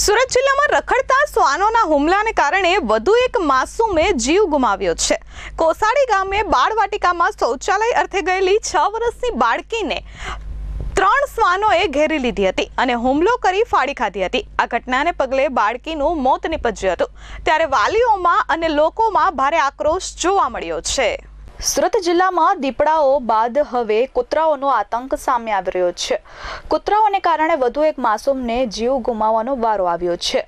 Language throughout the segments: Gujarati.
સુરત જિલ્લામાં રખડતા શ્વાનોના હુમલાને કારણે વધુ એક માસૂમે જીવ ગુમાવ્યો છે. કોસાડી ગામે બાળવાટિકામાં શૌચાલય અર્થે ગયેલી છ વર્ષની બાળકીને ત્રણ શ્વાનોએ ઘેરી લીધી હતી અને હુમલો કરી ફાડી ખાધી હતી. આ ઘટનાને પગલે બાળકીનું મોત નીપજ્યું હતું. ત્યારે વાલીઓમાં અને લોકોમાં ભારે આક્રોશ જોવા મળ્યો છે. સુરત જિલ્લામાં દીપડાઓ બાદ હવે કૂતરાઓનો આતંક સામે આવી રહ્યો છે. કૂતરાઓને કારણે વધુ એક માસૂમને જીવ ગુમાવવાનો વારો આવ્યો છે.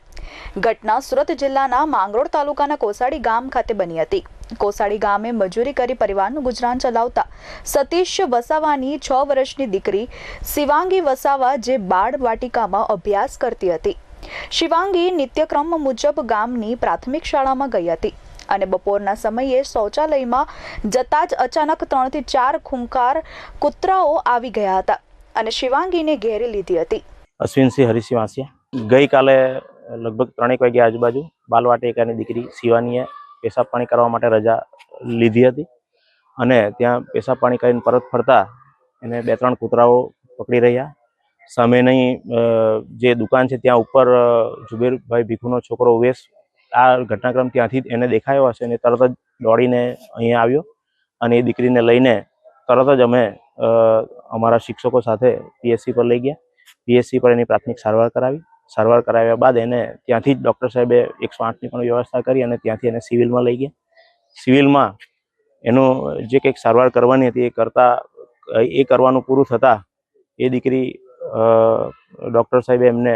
ઘટના સુરત જિલ્લાના માંગરોળ તાલુકાના કોસાડી ગામ ખાતે બની હતી. કોસાડી ગામે મજૂરી કરી પરિવારનું ગુજરાન ચલાવતા સતીશ વસાવાની છ વર્ષની દીકરી શિવાંગી વસાવા જે બાળ વાટિકામાં અભ્યાસ કરતી હતી. શિવાંગી નિત્યક્રમ મુજબ ગામની પ્રાથમિક શાળામાં ગઈ હતી. અને બપોરના સમયે શૌચાલયમાં જતા જ અચાનક ત્રણથી ચાર ખૂંખાર કૂતરાઓ આવી ગયા હતા અને શિવાંગીને ઘેરી લીધી હતી. અશ્વિનસિંહ હરિસિંહ વાંસિયા ગઈકાલે લગભગ ત્રણેક વાગ્યા આજુબાજુ બાલવાટિકાની દીકરી શિવાનીએ પેશાબ પાણી કરવા માટે રજા લીધી હતી અને ત્યાં પેશાબ પાણી કરીને પરત ફરતા એને બે ત્રણ કૂતરાઓ પકડી રહ્યા. સામેની જે દુકાન છે ત્યાં ઉપર જુબેરભાઈ ભીખુનો છોકરો ઉવેશ આ ઘટનાક્રમ ત્યાંથી એને દેખાયો હશે અને તરત જ દોડીને અહીંયા આવ્યો અને એ દીકરીને લઈને તરત જ અમે અમારા શિક્ષકો સાથે પીએસસી પર લઈ ગયા. પીએસસી પર એની પ્રાથમિક સારવાર કરાવી. સારવાર કરાવ્યા બાદ એને ત્યાંથી જ ડૉક્ટર સાહેબે એકસો આઠની પણ વ્યવસ્થા કરી અને ત્યાંથી એને સિવિલમાં લઈ ગયા. સિવિલમાં એનું જે કંઈક સારવાર કરવાની હતી એ કરતાં, એ કરવાનું પૂરું થતાં એ દીકરી ડૉક્ટર સાહેબે એમને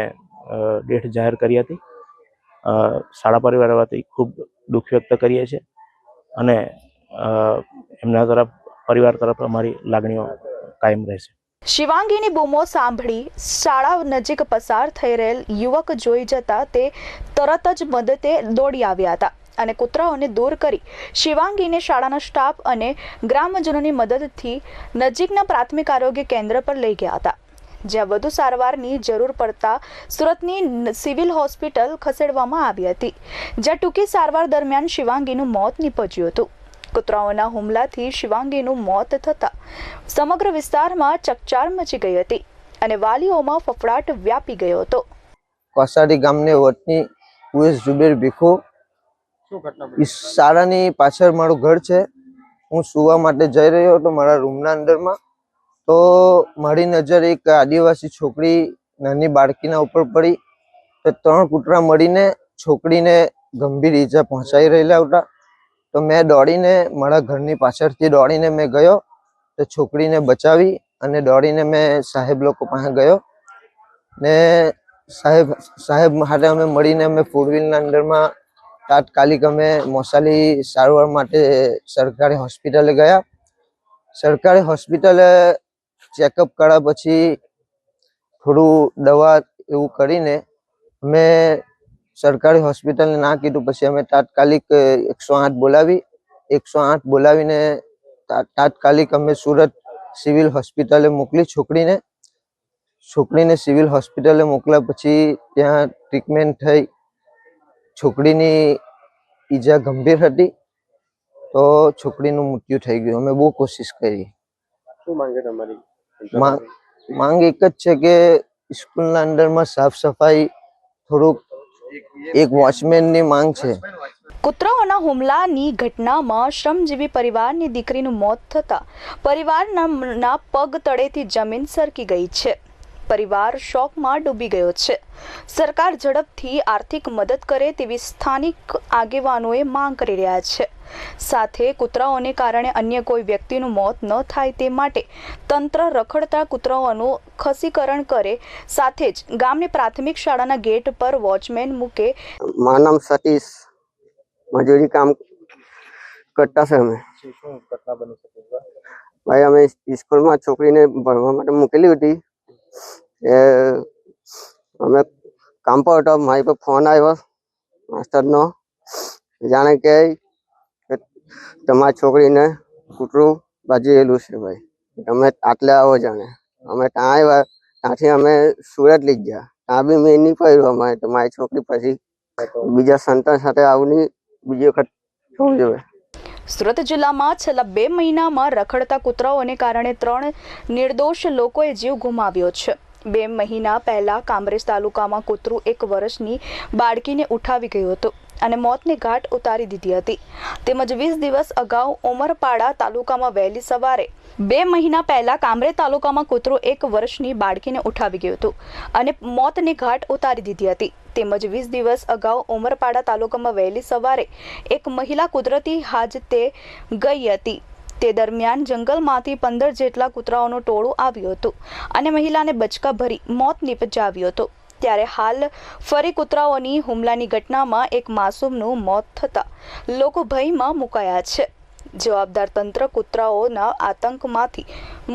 ડેથ જાહેર કરી હતી. શાળા પરિવાર વતી ખૂબ દુઃખ વ્યક્ત કરીએ છીએ અને એમના તરફ, પરિવાર તરફ અમારી લાગણીઓ કાયમ રહેશે. શિવાંગીની બૂમો સાંભળી શાળા નજીક પસાર થઈ રહેલ યુવક જોઈ જતા તે તરત જ મદદે દોડી આવ્યા હતા અને કૂતરાઓને દૂર કરી શિવાંગીને શાળાના સ્ટાફ અને ગ્રામજનોની મદદથી નજીકના પ્રાથમિક આરોગ્ય કેન્દ્ર પર લઈ ગયા હતા. જ્યાં વધુ સારવારની જરૂર પડતા સુરતની સિવિલ હોસ્પિટલ ખસેડવામાં આવી હતી જ્યાં ટૂંકી સારવાર દરમિયાન શિવાંગીનું મોત નીપજ્યું હતું. કૂતરાઓના હુમલાથી શિવાંગીનું મોત થતાં સમગ્ર વિસ્તારમાં ચકચાર મચી ગઈ હતી અને વાલીઓમાં ફફડાટ વ્યાપી ગયો હતો. કોસાડી ગામને વતની ઉએસ જુબેર ભીખુ. શાળાની પાછળ મારું ઘર છે. હું સુવા માટે જઈ રહ્યો હતો મારા રૂમના અંદરમાં. તો મારી નજર એક આદિવાસી છોકરી નાની બાળકીના ઉપર પડી તો ત્રણ કૂતરા મળીને છોકરીને ગંભીર ઈજા પહોંચાઈ રહેલા હતા. તો મેં દોડીને મારા ઘરની પાછળથી દોડીને મેં ગયો તો છોકરીને બચાવી અને દોડીને મેં સાહેબ લોકો પાસે ગયો. ને સાહેબ સાહેબ માટે અમે મળીને અમે ફોર વ્હીલના અંદરમાં તાત્કાલિક અમે મોસાલી સારવાર માટે સરકારી હોસ્પિટલે ગયા. સરકારી હોસ્પિટલે ચેકઅપ કર્યા પછી થોડું દવા એવું કરીને અમે સરકારી હોસ્પિટલને ના કીધું. પછી અમે તાત્કાલિક એકસો આઠ બોલાવી. એકસો આઠ બોલાવીને તાત્કાલિક અમે સુરત સિવિલ હોસ્પિટલે મોકલી છોકરીને. છોકરીને સિવિલ હોસ્પિટલે મોકલ્યા પછી ત્યાં ટ્રીટમેન્ટ થઈ. છોકરીની ઈજા ગંભીર હતી તો છોકરીનું મૃત્યુ થઈ ગયું. અમે બહુ કોશિશ કરી. શું માંગે તમારી? માંગ એક જ છે કે સ્કૂલના અંદરમાં સાફ સફાઈ થોડુંક એક વોચમેનની માંગ છે. કૂતરાઓના હુમલાની ઘટનામાં શ્રમજીવી પરિવારની દીકરીનું મોત થતાં પરિવારના પગ તળેથી જમીન સરકી ગઈ છે. પરિવાર શોકમાં ડૂબી ગયો છે. સરકાર ઝડપથી આર્થિક મદદ કરે તેવી સ્થાનિક આગેવાનોએ માંગ કરી રહ્યા છે. સાથે કૂતરાઓને કારણે અન્ય કોઈ વ્યક્તિનું મોત ન થાય તે માટે તંત્ર રખડતા કૂતરાઓનું ખસીકરણ કરે. સાથે જ ગામની પ્રાથમિક શાળાના ગેટ પર વોચમેન મૂકે. મારું નામ સતીશ મજૂરી કામ કરતા છે અમે. શું શું ઘટના બની શકે ભાઈ અમે સ્કૂલમાં છોકરીને ભણવા માટે મૂકેલી હતી. એ અમે કામ પર હતો મારી પર ફોન આવ્યો માસ્ટરનો. જાણે કે તમારી છોકરીને કૂતરું બાજેલું છે ભાઈ. તમે આટલે આવો જાણે. અમે ત્યાં આવ્યા ત્યાંથી અમે સુરત લઈ ગયા. ત્યાં બી મેં નહીં પડ્યું અમારે તમારી મારી છોકરી પછી બીજા સંતાન સાથે આવું નહીં બીજી વખત થવું જોઈએ સુરત જિલ્લામાં છેલ્લા બે મહિનામાં રખડતા કૂતરાઓને કારણે ત્રણ નિર્દોષ લોકોએ જીવ ગુમાવ્યો છે. બે મહિના પહેલા કામરેજ તાલુકામાં કૂતરું એક વર્ષની બાળકીને ઉઠાવી ગયું હતું. અને મોતને ઘાટ ઉતારી દીધી હતી. તેમજ વીસ દિવસ અગાઉ ઉમરપાડા તાલુકામાં વહેલી સવારે બે મહિના પહેલા કામરે તાલુકામાં કૂતરો એક વર્ષની બાળકીને ઉઠાવી ગયું હતું અને મોતને ઘાટ ઉતારી દીધી હતી. તેમજ વીસ દિવસ અગાઉ ઉમરપાડા તાલુકામાં વહેલી સવારે એક મહિલા કુદરતી હાજતે ગઈ હતી. તે દરમિયાન જંગલમાંથી પંદર જેટલા કૂતરાઓનું ટોળું આવ્યું હતું અને મહિલાને બચકા ભરી મોત નિપજાવ્યું હતું. ત્યારે હાલ ફરી કૂતરાઓની હુમલાની ઘટનામાં એક માસૂમનું મોત થતાં લોકો ભયમાં મુકાયા છે. જવાબદાર તંત્ર કૂતરાઓના આતંકમાંથી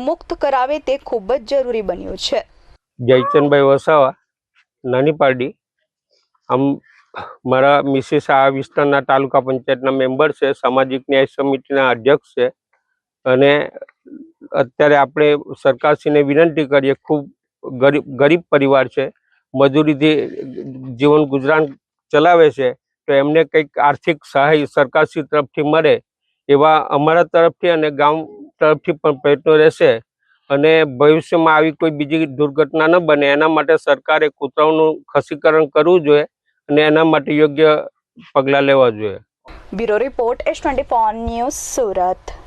મુક્ત કરાવે તે ખૂબ જ જરૂરી બન્યું છે. જયચંદભાઈ વસાવા, નાની પારડી. આમ મારા મિસિસ આ વિસ્તારના તાલુકા પંચાયતના મેમ્બર છે, સામાજિક ન્યાય સમિતિના અધ્યક્ષ છે અને અત્યારે આપણે સરકારશ્રીને વિનંતી કરીએ, ખૂબ ગરીબ ગરીબ પરિવાર છે મજૂરીથી જીવન ગુજરાન ચલાવે છે, તો એમને કંઈક આર્થિક સહાય સરકારશ્રી તરફથી મળે એવા અમારા તરફથી અને ગામ તરફથી પણ પ્રયત્નો રહેશે અને ભવિષ્યમાં આવી કોઈ બીજી દુર્ઘટના ન બને. એના માટે સરકારે કૂતરાઓનું ખસીકરણ કરવું જોઈએ અને એના માટે યોગ્ય પગલાં લેવા જોઈએ. Bureau report S twenty news Surat.